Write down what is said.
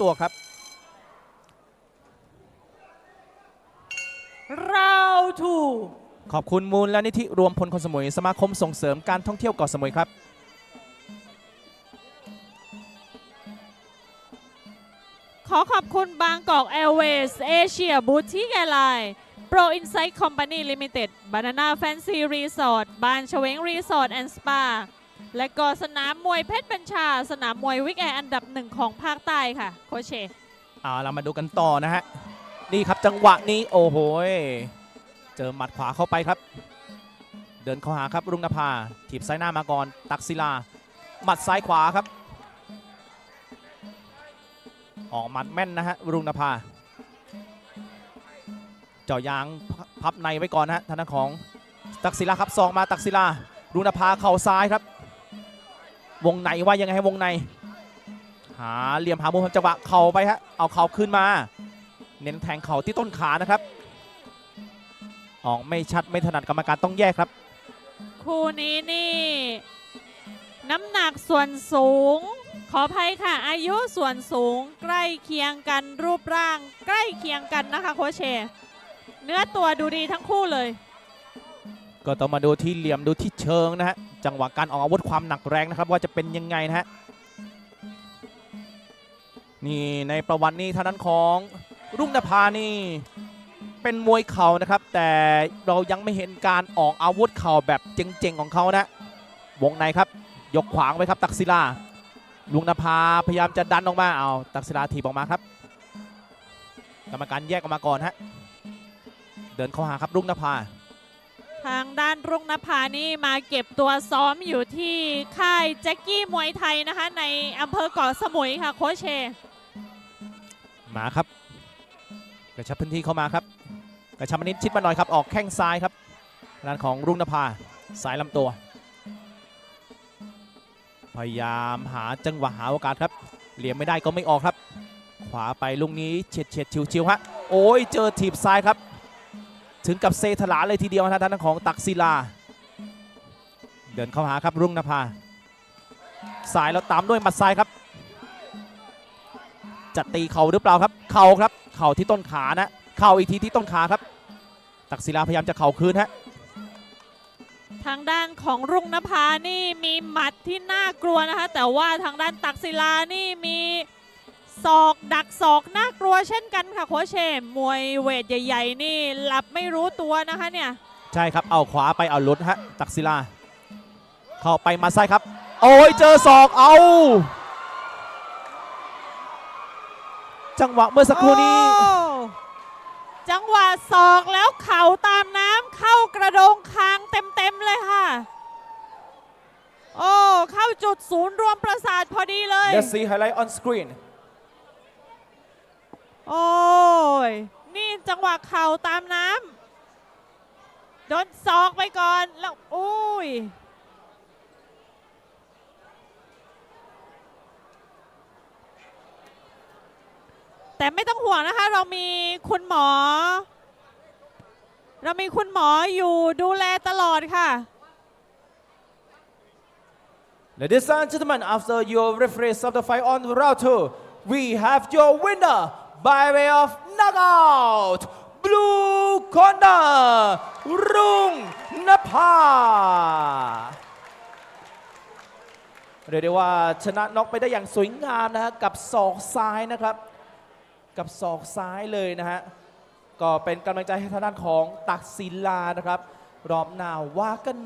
ตัวครับ round two ขอบคุณมูลและนิธิรวมพลคนสมุยสมาคมส่งเสริมการท่องเที่ยวเกาะสมุยครับ ขอขอบคุณบางกอกแอร์เวย์สเอเชียบูติกแอร์ไลน์โปรอินไซต์คอมพานีลิมิเต็ดบานาน่าแฟนซีรีสอร์ทบานเฉวงรีสอร์ทแอนด์สปา และก็สนามมวยเพชรบัญชา สนามมวยวิกแอร์อันดับหนึ่งของภาคใต้ค่ะ โคเชเอาเรามาดูกันต่อนะฮะ นี่ครับจังหวะนี้โอ้โหเจอหมัดขวาเข้าไปครับ เดินเข้าหาครับรุ่งนภาถีบซ้ายหน้ามาก่อนตักศิลา หมัดซ้ายขวาครับ ออกหมัดแม่นนะฮะรุ่งนภาเจาะยางพับในไว้ก่อนนะฮะทางด้านของตักศิลาครับซองมาตักศิลารุ่งนภาเข่าซ้ายครับ วงในว่ายังไงให้วงใน หาเหลี่ยมหามุมทำจังหวะเข่าไปฮะเอาเข่าขึ้นมา เน้นแทงเข่าที่ต้นขานะครับออกไม่ชัดไม่ถนัดกรรมการต้องแยกครับ คู่นี้นี่ น้ำหนักส่วนสูง ขออภัยค่ะ อายุส่วนสูงใกล้เคียงกันรูปร่าง ใกล้เคียงกันนะคะโคชเช เนื้อตัวดูดีทั้งคู่เลย ก็ต้องมาดูที่เหลี่ยมดูที่เชิงนะฮะ จังหวะการออกอาวุธความหนักแรงนะครับ ว่าจะเป็นยังไงนะฮะนี่ในประวัตินี้ทางด้านของรุ่งนภานี่เป็นมวยเข่านะครับ แต่เรายังไม่เห็นการออกอาวุธเข่าแบบเจ๋งๆของเขานะวงในครับยกขวางไว้ครับตักศิลาลุงนภาพยายามจะดันออกมาเอาตักศิลาถีบออกมาครับ กรรมการแยกออกมาก่อนฮะเดินเข้าหาครับรุ่งนภา ทางด้านรุ่งนภานี่มาเก็บตัวซ้อมอยู่ที่ค่ายแจ็กกี้มวยไทยนะคะ ในอำเภอเกาะสมุยค่ะโคชเช มาครับกระชับพื้นที่เข้ามาครับ กระชับมานิดชิดมาหน่อยครับ ออกแข้งซ้ายครับด้านของรุ่งนภาสายลำตัว พยายามหาจังหวะหาโอกาสครับ เหลี่ยมไม่ได้ก็ไม่ออกครับ ขวาไปลุงนี้เฉียดเฉียดชิวชิวฮะโอ้ยเจอถีบซ้ายครับ ถึงกับเซถลาเลยทีเดียวนะทางด้านของตักศิลา เดินเข้าหาครับรุ่งนภาสายแล้วตามด้วยหมัดซ้ายครับ จะตีเข่าหรือเปล่าครับ เข่าครับ เข่าที่ต้นขานะ เข่าอีกทีที่ต้นขาครับ ตักศิลาพยายามจะเข่าคืนฮะ ทางด้านของรุ่งนภานี่มีหมัดที่น่ากลัวนะคะ แต่ว่าทางด้านตักศิลานี่มี ศอกดักศอกน่ากลัวเช่นกันค่ะโคชเชมมวยเวทใหญ่ ๆ นี่หลับไม่รู้ตัวนะคะเนี่ย ใช่ครับเอาขวาไปเอาหลุดฮะตักศิลา เข้าไปมาซ้ายครับ โอ้ยเจอศอกเอาจังหวะเมื่อสักครู่นี้โอ้จังหวะศอกแล้วเข่าตามน้ำเข้ากระโดงคางเต็มๆเลยค่ะ โอ้ เข้าจุดศูนย์รวมประสาทพอดีเลย Let's see highlight on screen โอ้ย นี่จังหวะเข่าตามน้ำโดนศอกไปก่อนแล้วอุ้ย แต่ไม่ต้องห่วงนะคะ เรามีคุณหมอ เรามีคุณหมออยู่ดูแลตลอดค่ะ Ladies and gentlemen, after your referees of the fight on round two, we have your winner by way of knockout, blue corner, รุ่งนภาเรียกได้ว่าชนะน็อกไปได้อย่างสวยงามนะฮะกับศอกซ้ายนะครับ กับศอกซ้ายเลยนะฮะก็เป็นกำลังใจให้ทางด้านของตักศิลานะครับ รอบหน้าว่ากัน